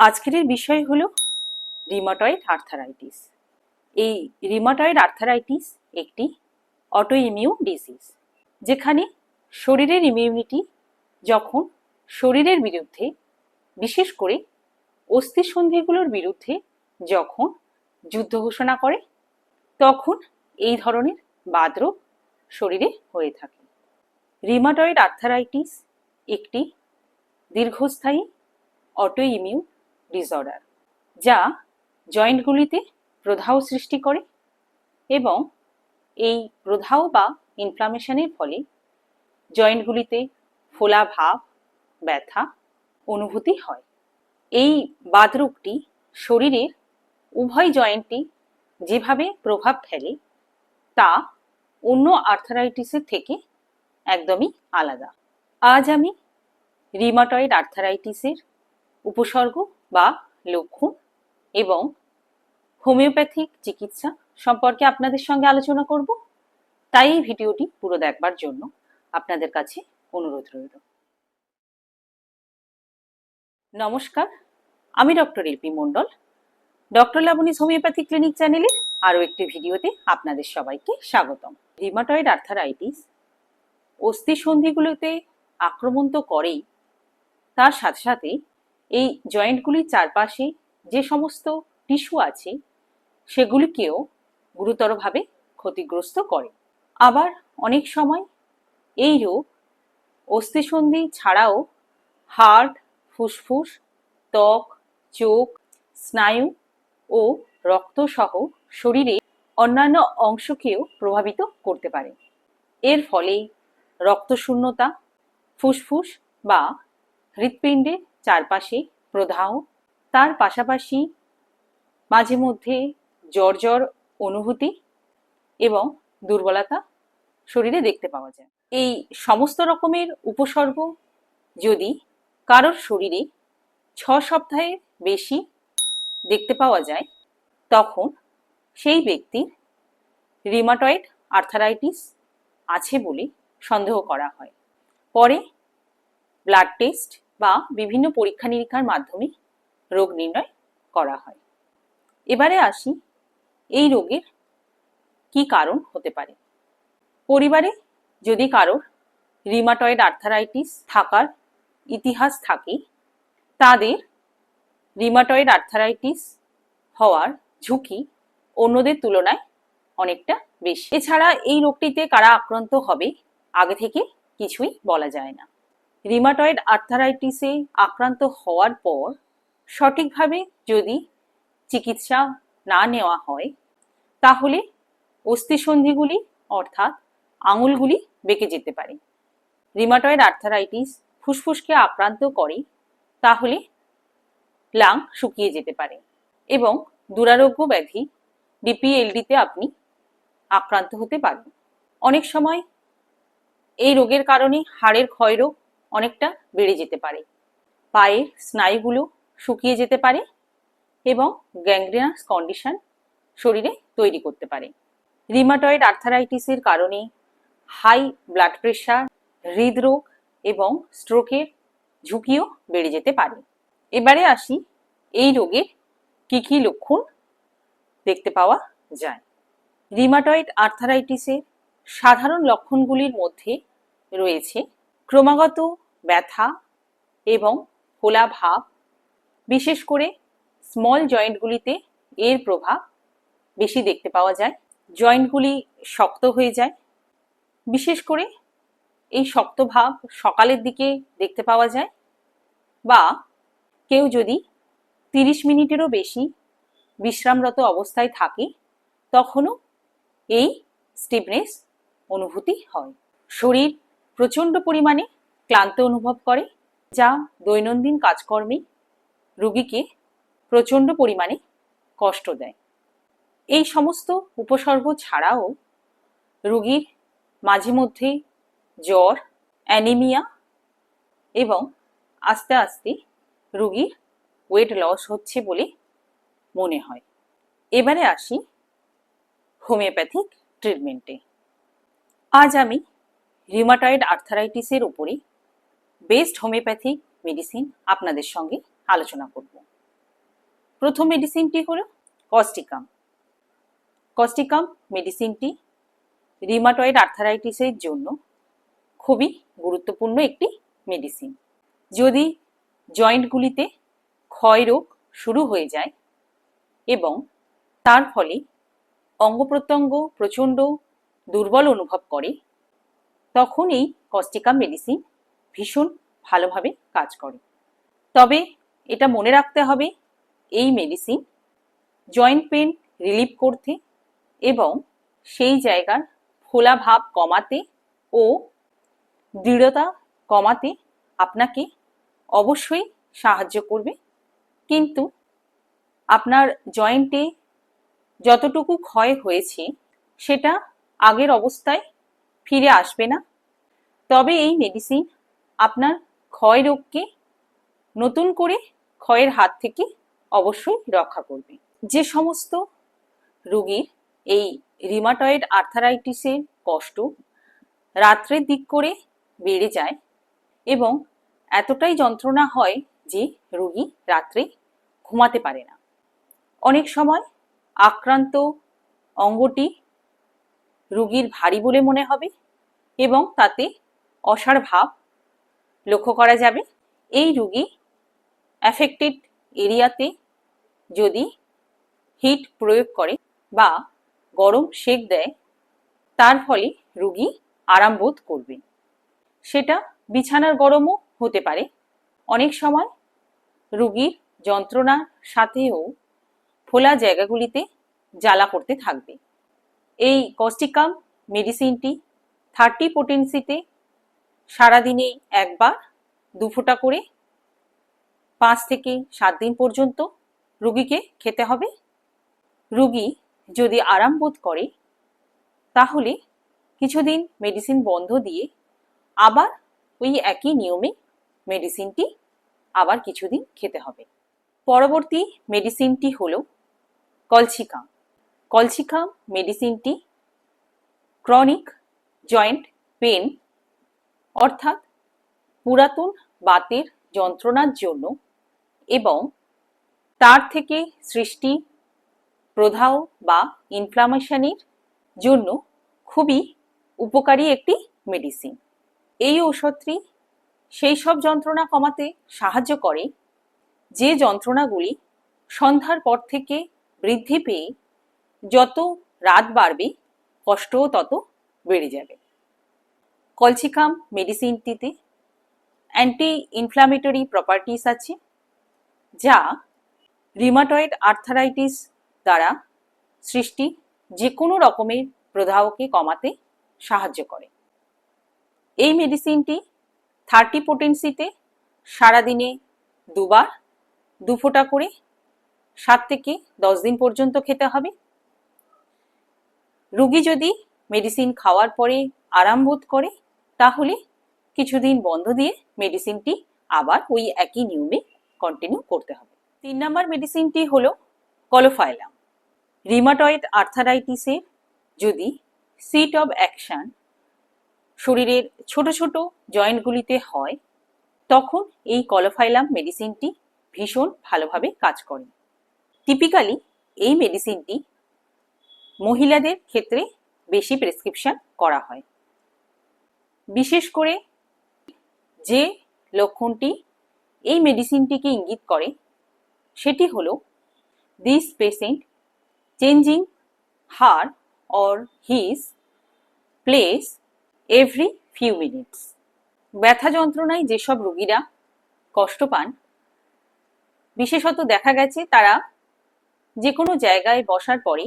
আজকের বিষয় হলো রিমাটয়েড আর্থারাইটিস এই রিমাটয়েড আর্থারাইটিস একটি অটো ইমিউন ডিজিজ যেখানে শরীরের ইমিউনিটি যখন শরীরের বিরুদ্ধে, বিশেষ করে অস্থিসন্ধিগুলোর বিরুদ্ধে যখন যুদ্ধ ঘোষণা করে, তখন এই ধরনের বাদরোগ শরীরে হয়ে থাকে। রিমাটয়েড আর্থারাইটিস একটি দীর্ঘস্থায়ী অটো ইমিউন ডিসঅর্ডার যা জয়েন্টগুলিতে প্রদাহ সৃষ্টি করে এবং এই প্রদাহ বা ইনফ্লামেশনের ফলে জয়েন্টগুলিতে ফোলা ভাব, ব্যথা অনুভূতি হয়। এই বাতরোগটি শরীরের উভয় জয়েন্টে যেভাবে প্রভাব ফেলে, তা অন্য আর্থারাইটিসের থেকে একদমই আলাদা। আজ আমি রিমাটয়েড আর্থারাইটিসের উপসর্গ বা লক্ষণ এবং হোমিওপ্যাথিক চিকিৎসা সম্পর্কে আপনাদের সঙ্গে আলোচনা করব। তাই এই ভিডিওটি পুরো দেখবার জন্য আপনাদের কাছে অনুরোধ রইল। নমস্কার, আমি doctor LP Mondal. Doctor Labani's homeopathy clinic চ্যানেলের আরও একটি ভিডিওতে আপনাদের সবাইকে স্বাগতম। রিমাটয়েড আর্থারাইটিস অস্থিসন্ধিগুলোতে আক্রমণ তো করেই, তার সাথে সাথে এই জয়েন্টগুলির চারপাশে যে সমস্ত টিস্যু আছে, সেগুলিকেও গুরুতরভাবে ক্ষতিগ্রস্ত করে। আবার অনেক সময় এই রোগ অস্থিসন্ধি ছাড়াও হার্ট, ফুসফুস, ত্বক, চোখ, স্নায়ু ও রক্তসহ শরীরে অন্যান্য অংশকেও প্রভাবিত করতে পারে। এর ফলে রক্তশূন্যতা, ফুসফুস বা হৃৎপিণ্ডের চারপাশে প্রদাহ, তার পাশাপাশি মাঝে মধ্যে জ্বর জ্বর অনুভূতি এবং দুর্বলতা শরীরে দেখতে পাওয়া যায়। এই সমস্ত রকমের উপসর্গ যদি কারোর শরীরে ছ সপ্তাহের বেশি দেখতে পাওয়া যায়, তখন সেই ব্যক্তির রিমাটয়েড আর্থারাইটিস আছে বলে সন্দেহ করা হয়। পরে ব্লাড টেস্ট বা বিভিন্ন পরীক্ষা নিরীক্ষার মাধ্যমে রোগ নির্ণয় করা হয়। এবারে আসি এই রোগের কি কারণ হতে পারে। পরিবারে যদি কারোর রিমাটয়েড আর্থারাইটিস থাকার ইতিহাস থাকে, তাদের রিমাটয়েড আর্থারাইটিস হওয়ার ঝুঁকি অন্যদের তুলনায় অনেকটা বেশি। এছাড়া এই রোগটিতে কারা আক্রান্ত হবে, আগে থেকে কিছুই বলা যায় না। রিমাটয়েড আর্থারাইটিসে আক্রান্ত হওয়ার পর সঠিকভাবে যদি চিকিৎসা না নেওয়া হয়, তাহলে অস্থিসন্ধিগুলি অর্থাৎ আঙুলগুলি বেঁকে যেতে পারে। রিমাটয়েড আর্থারাইটিস ফুসফুসকে আক্রান্ত করে, তাহলে লাং শুকিয়ে যেতে পারে এবং দুরারোগ্য ব্যাধি ডিপিএলডিতে আপনি আক্রান্ত হতে পারেন। অনেক সময় এই রোগের কারণে হাড়ের ক্ষয়রোগ অনেকটা বেড়ে যেতে পারে। পায়ের স্নায়ুগুলো শুকিয়ে যেতে পারে এবং গ্যাংগ্রিনাস কন্ডিশন শরীরে তৈরি করতে পারে। রিমাটয়েড আর্থারাইটিসের কারণে হাই ব্লাড প্রেশার হৃদরোগ এবং স্ট্রোকের ঝুঁকিও বেড়ে যেতে পারে। এবারে আসি এই রোগের কি কি লক্ষণ দেখতে পাওয়া যায়। রিমাটয়েড আর্থারাইটিসের সাধারণ লক্ষণগুলির মধ্যে রয়েছে ক্রমাগত ব্যথা এবং ফোলা ভাব বিশেষ করে স্মল জয়েন্টগুলিতে এর প্রভাব বেশি দেখতে পাওয়া যায়। জয়েন্টগুলি শক্ত হয়ে যায়। বিশেষ করে এই শক্ত ভাব সকালের দিকে দেখতে পাওয়া যায় বা কেউ যদি তিরিশ মিনিটেরও বেশি বিশ্রামরত অবস্থায় থাকে, তখনও এই স্টিফনেস অনুভূতি হয়। শরীর প্রচণ্ড পরিমাণে ক্লান্ত অনুভব করে, যা দৈনন্দিন কাজকর্মে রুগীকে প্রচণ্ড পরিমাণে কষ্ট দেয়। এই সমস্ত উপসর্গ ছাড়াও রুগীর মাঝে মধ্যে জ্বর, অ্যানিমিয়া এবং আস্তে আস্তে রুগীর ওয়েট লস হচ্ছে বলে মনে হয়। এবারে আসি হোমিওপ্যাথিক ট্রিটমেন্টে। আজ আমি রিউমাটয়েড আর্থারাইটিসের উপরে বেস্ট হোমিওপ্যাথিক মেডিসিন আপনাদের সঙ্গে আলোচনা করব। প্রথম মেডিসিনটি হলো কস্টিকাম কস্টিকাম মেডিসিনটি রিমাটয়েড আর্থারাইটিসের জন্য খুবই গুরুত্বপূর্ণ একটি মেডিসিন। যদি জয়েন্টগুলিতে ক্ষয় রোগ শুরু হয়ে যায় এবং তার ফলে অঙ্গ প্রত্যঙ্গ প্রচণ্ড দুর্বল অনুভব করে তখন এই কস্টিকাম মেডিসিন ভীষণ ভালোভাবে কাজ করে। তবে এটা মনে রাখতে হবে, এই মেডিসিন জয়েন্ট পেন রিলিভ করতে এবং সেই জায়গার ফোলা ভাব কমাতে ও দৃঢ়তা কমাতে আপনাকে অবশ্যই সাহায্য করবে। কিন্তু আপনার জয়েন্টে যতটুকু ক্ষয় হয়েছে, সেটা আগের অবস্থায় ফিরে আসবে না। তবে এই মেডিসিন আপনার ক্ষয় রোগকে নতুন করে ক্ষয়ের হাত থেকে অবশ্যই রক্ষা করবে। যে সমস্ত রোগীর এই রিমাটয়েড আর্থারাইটিসের কষ্ট রাত্রের দিক করে বেড়ে যায় এবং এতটাই যন্ত্রণা হয় যে রোগী রাত্রে ঘুমাতে পারে না। অনেক সময় আক্রান্ত অঙ্গটি রোগীর ভারী বলে মনে হবে এবং তাতে অসার ভাব লক্ষ্য করা যাবে। এই রুগী অ্যাফেক্টেড এরিয়াতে যদি হিট প্রয়োগ করে বা গরম সেক দেয়, তার ফলে রুগী আরাম বোধ করবে। সেটা বিছানার গরমও হতে পারে। অনেক সময় রুগীর যন্ত্রণার সাথেও ফোলা জায়গাগুলিতে জ্বালা করতে থাকবে। এই কস্টিকাম মেডিসিনটি থার্টি পোটেন্সিতে সারাদিনে একবার দু ফোঁটা করে পাঁচ থেকে সাত দিন পর্যন্ত রুগীকে খেতে হবে। রুগী যদি আরাম বোধ করে, তাহলে কিছুদিন মেডিসিন বন্ধ দিয়ে আবার ওই একই নিয়মে মেডিসিনটি আবার কিছুদিন খেতে হবে। পরবর্তী মেডিসিনটি হলো কলসিকাম। কলসিকাম মেডিসিনটি ক্রনিক জয়েন্ট পেন অর্থাৎ পুরাতন বাতের যন্ত্রণার জন্য এবং তার থেকে সৃষ্টি, প্রদাহ বা ইনফ্লামেশনের জন্য খুবই উপকারী একটি মেডিসিন এই ঔষধটি সেই সব যন্ত্রণা কমাতে সাহায্য করে যে যন্ত্রণাগুলি সন্ধ্যার পর থেকে বৃদ্ধি পেয়ে যত রাত বাড়বে, কষ্টও তত বেড়ে যাবে। কলসিকাম মেডিসিনটিতে অ্যান্টি ইনফ্ল্যামেটরি প্রপার্টিস আছে, যা রিমাটয়েড আর্থারাইটিস দ্বারা সৃষ্টি যে কোনো রকমের প্রদাহকে কমাতে সাহায্য করে। এই মেডিসিনটি থার্টি পোটেন্সিতে সারাদিনে দুবার, দু ফোঁটা করে সাত থেকে দশ দিন পর্যন্ত খেতে হবে। রুগী যদি মেডিসিন খাওয়ার পরে আরাম বোধ করে তাহলে কিছুদিন বন্ধ দিয়ে মেডিসিনটি আবার ওই একই নিয়মে কন্টিনিউ করতে হবে। তিন নম্বর মেডিসিনটি হলো কলোফাইলাম রিমাটয়েড আর্থারাইটিসের যদি সিট অব অ্যাকশন শরীরের ছোট ছোট জয়েন্টগুলিতে হয়, তখন এই কলোফাইলাম মেডিসিনটি ভীষণ ভালোভাবে কাজ করে। টিপিক্যালি এই মেডিসিনটি মহিলাদের ক্ষেত্রে বেশি প্রেসক্রিপশন করা হয়। বিশেষ করে যে লক্ষণটি এই মেডিসিনটিকে ইঙ্গিত করে, সেটি হল this patient changing her or his place every few minutes ব্যথা যন্ত্রণায় যেসব রোগীরা কষ্ট পান, বিশেষত দেখা গেছে তারা যে কোনো জায়গায় বসার পরে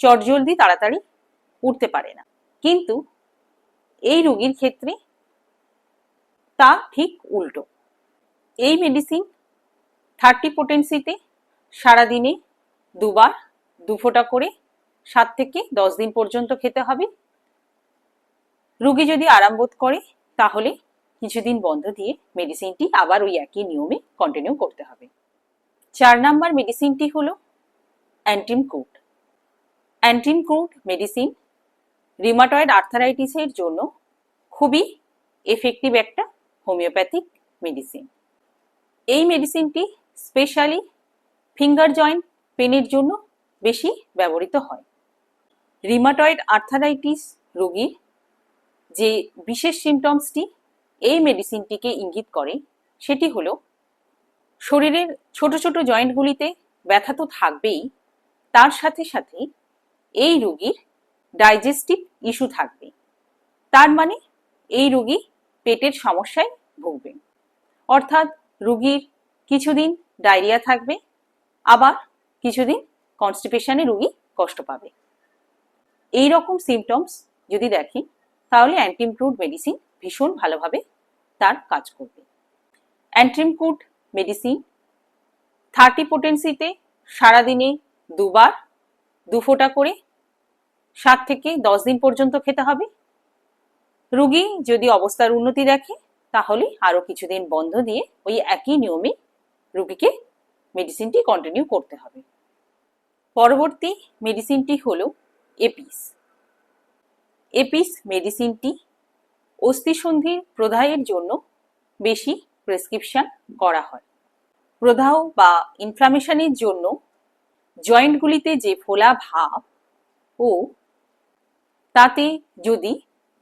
চটজলদি তাড়াতাড়ি উঠতে পারে না। কিন্তু এই রোগীর ক্ষেত্রে তা ঠিক উল্টো। এই মেডিসিন থার্টি পোটেন্সিতে সারাদিনে দুবার, দু ফোঁটা করে সাত থেকে দশ দিন পর্যন্ত খেতে হবে। রুগী যদি আরাম বোধ করে, তাহলে কিছুদিন বন্ধ দিয়ে মেডিসিনটি আবার ওই একই নিয়মে কন্টিনিউ করতে হবে। চার নাম্বার মেডিসিনটি হলো অ্যান্টিমকুট অ্যান্টিমকুট মেডিসিন রিমাটয়েড আর্থারাইটিসের জন্য খুবই এফেক্টিভ একটা হোমিওপ্যাথিক মেডিসিন এই মেডিসিনটি স্পেশালি ফিঙ্গার জয়েন্ট পেনের জন্য বেশি ব্যবহৃত হয়। রিমাটয়েড আর্থারাইটিস রোগীর যে বিশেষ সিমটমসটি এই মেডিসিনটিকে ইঙ্গিত করে, সেটি হল শরীরের ছোট ছোট জয়েন্টগুলিতে ব্যথা তো থাকবেই, তার সাথে সাথে এই রোগীর ডাইজেস্টিভ ইস্যু থাকবে। তার মানে এই রুগী পেটের সমস্যায় ভুগবেন অর্থাৎ রুগীর কিছুদিন ডায়রিয়া থাকবে, আবার কিছুদিন কনস্টিপেশনে রুগী কষ্ট পাবে। এই রকম সিমটমস যদি দেখি, তাহলে অ্যান্টিমক্রুড মেডিসিন ভীষণ ভালোভাবে তার কাজ করবে। অ্যান্টিমক্রুড মেডিসিন থার্টি পোটেন্সিতে সারাদিনে দুবার দু ফোঁটা করে সাত থেকে দশ দিন পর্যন্ত খেতে হবে। রুগী যদি অবস্থার উন্নতি দেখে, তাহলে আরও কিছুদিন বন্ধ দিয়ে ওই একই নিয়মে রুগীকে মেডিসিনটি কন্টিনিউ করতে হবে। পরবর্তী মেডিসিনটি হল এপিস এপিস মেডিসিনটি অস্থিসন্ধির প্রদাহের জন্য বেশি প্রেসক্রিপশন করা হয়। প্রদাহ বা ইনফ্লামেশনের জন্য জয়েন্টগুলিতে যে ফোলা ভাব ও তাতে যদি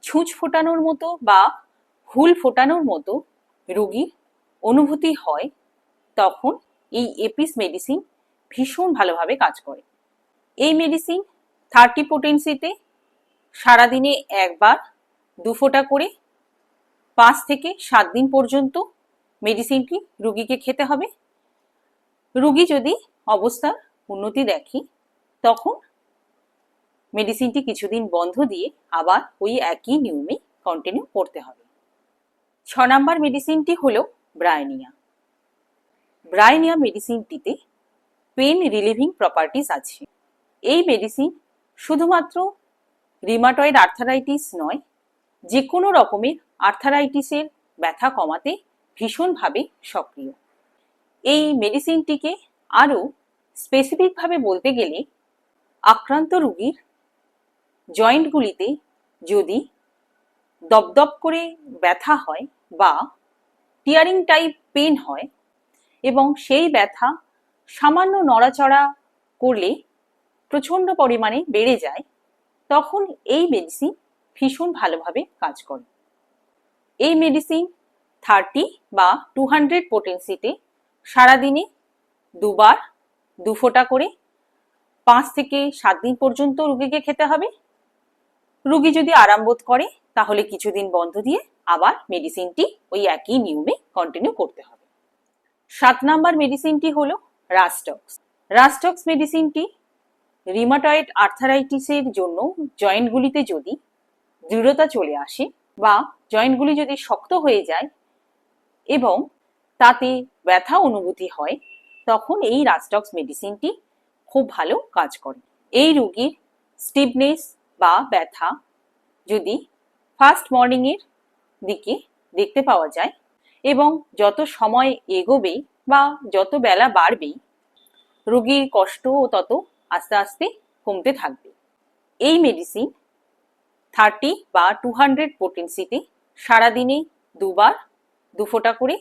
ছুঁচ ফোটানোর মতো বা হুল ফোটানোর মতো রোগীর অনুভূতি হয়, তখন এই এপিস মেডিসিন ভীষণ ভালোভাবে কাজ করে। এই মেডিসিন থার্টি পোটেন্সিতে সারাদিনে একবার দু ফোঁটা করে পাঁচ থেকে সাত দিন পর্যন্ত মেডিসিনটি রুগীকে খেতে হবে। রুগী যদি অবস্থার উন্নতি দেখে, তখন মেডিসিনটি কিছুদিন বন্ধ দিয়ে আবার ওই একই নিয়মে কন্টিনিউ করতে হবে। ছ নাম্বার মেডিসিনটি হলো ব্রায়নিয়া। ব্রায়নিয়া মেডিসিনটিতে পেন রিলিভিং প্রপার্টিস আছে। এই মেডিসিন শুধুমাত্র রিমাটয়েড আর্থারাইটিস নয় যে কোনো রকমের আর্থারাইটিসের ব্যথা কমাতে ভীষণভাবে সক্রিয়। এই মেডিসিনটিকে আরও স্পেসিফিকভাবে বলতে গেলে আক্রান্ত রোগীর জয়েন্টগুলিতে যদি দপদপ করে ব্যথা হয় বা টিয়ারিং টাইপ পেন হয় এবং সেই ব্যথা সামান্য নড়াচড়া করলে প্রচণ্ড পরিমাণে বেড়ে যায়, তখন এই মেডিসিন ভীষণ ভালোভাবে কাজ করে। এই মেডিসিন থার্টি বা টু হান্ড্রেড পোটেন্সিতে সারাদিনে দুবার দু ফোঁটা করে পাঁচ থেকে সাত দিন পর্যন্ত রুগীকে খেতে হবে। রুগী যদি আরাম বোধ করে, তাহলে কিছুদিন বন্ধ দিয়ে আবার মেডিসিনটি ওই একই নিয়মে কন্টিনিউ করতে হবে। সাত নাম্বার মেডিসিনটি হলো রাস্টক্স রাস্টক্স মেডিসিনটি রিমাটয়েড আর্থারাইটিসের জন্য জয়েন্টগুলিতে যদি দৃঢ়তা চলে আসে বা জয়েন্টগুলি যদি শক্ত হয়ে যায় এবং তাতে ব্যথা অনুভূতি হয়, তখন এই রাস্টক্স মেডিসিনটি খুব ভালো কাজ করে। এই রুগীর স্টিফনেস বা ব্যথা যদি ফার্স্ট মর্নিংয়ের দিকে দেখতে পাওয়া যায় এবং যত সময় এগোবে বা যত বেলা বাড়বেই, রোগীর কষ্টও তত আস্তে আস্তে কমতে থাকবে। এই মেডিসিন থার্টি বা টু হান্ড্রেড পোটেন্সিতে সারাদিনে দুবার, দু ফোঁটা করে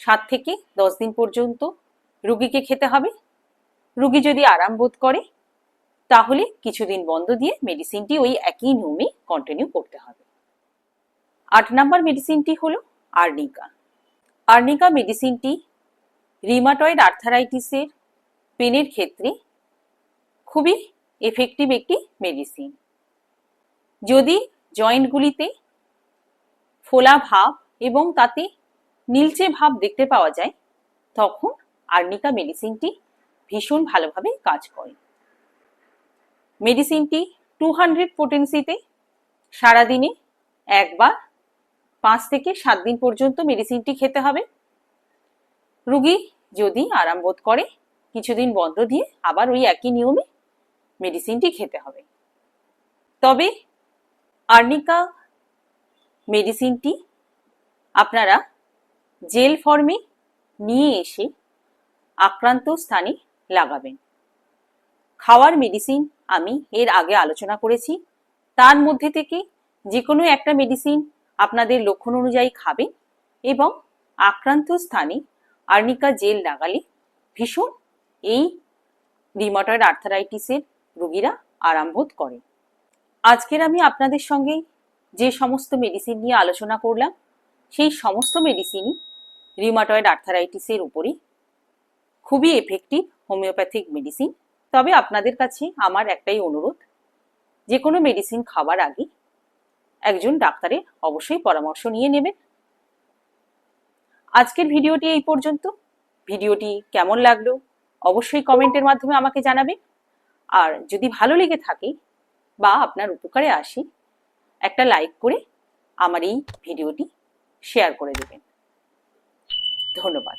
সাত থেকে দশ দিন পর্যন্ত রুগীকে খেতে হবে। রুগী যদি আরাম বোধ করে তাহলে কিছুদিন বন্ধ দিয়ে মেডিসিনটি ওই একই নিয়মে কন্টিনিউ করতে হবে। আট নাম্বার মেডিসিনটি হলো আর্নিকা আর্নিকা মেডিসিনটি রিমাটয়েড আর্থারাইটিসের পেনের ক্ষেত্রে খুবই এফেক্টিভ একটি মেডিসিন যদি জয়েন্টগুলিতে ফোলা ভাব এবং তাতে নীলচে ভাব দেখতে পাওয়া যায়, তখন আর্নিকা মেডিসিনটি ভীষণ ভালোভাবে কাজ করে। মেডিসিনটি টু হান্ড্রেড পোটেন্সিতে সারাদিনে একবার পাঁচ থেকে সাত দিন পর্যন্ত মেডিসিনটি খেতে হবে। রুগী যদি আরাম বোধ করে, কিছুদিন বন্ধ দিয়ে আবার ওই একই নিয়মে মেডিসিনটি খেতে হবে। তবে আর্নিকা মেডিসিনটি আপনারা জেল ফর্মে নিয়ে এসে আক্রান্ত স্থানে লাগাবেন। খাওয়ার মেডিসিন আমি এর আগে আলোচনা করেছি। তার মধ্যে থেকে যে কোনো একটা মেডিসিন আপনাদের লক্ষণ অনুযায়ী খাবেন এবং আক্রান্ত স্থানে আর্নিকা জেল লাগালে ভীষণ এই রিমাটয়েড আর্থারাইটিসের রোগীরা আরাম বোধ করে। আজকের আমি আপনাদের সঙ্গে যে সমস্ত মেডিসিন নিয়ে আলোচনা করলাম, সেই সমস্ত মেডিসিনই রিমাটয়েড আর্থারাইটিসের উপরে খুবই এফেক্টিভ হোমিওপ্যাথিক মেডিসিন তবে আপনাদের কাছে আমার একটাই অনুরোধ যে কোনো মেডিসিন খাবার আগে একজন ডাক্তারের অবশ্যই পরামর্শ নিয়ে নেবেন। আজকের ভিডিওটি এই পর্যন্ত। ভিডিওটি কেমন লাগল অবশ্যই কমেন্টের মাধ্যমে আমাকে জানাবেন। আর যদি ভালো লেগে থাকে বা আপনার উপকারে আসে, একটা লাইক করে আমার এই ভিডিওটি শেয়ার করে দেবেন। ধন্যবাদ।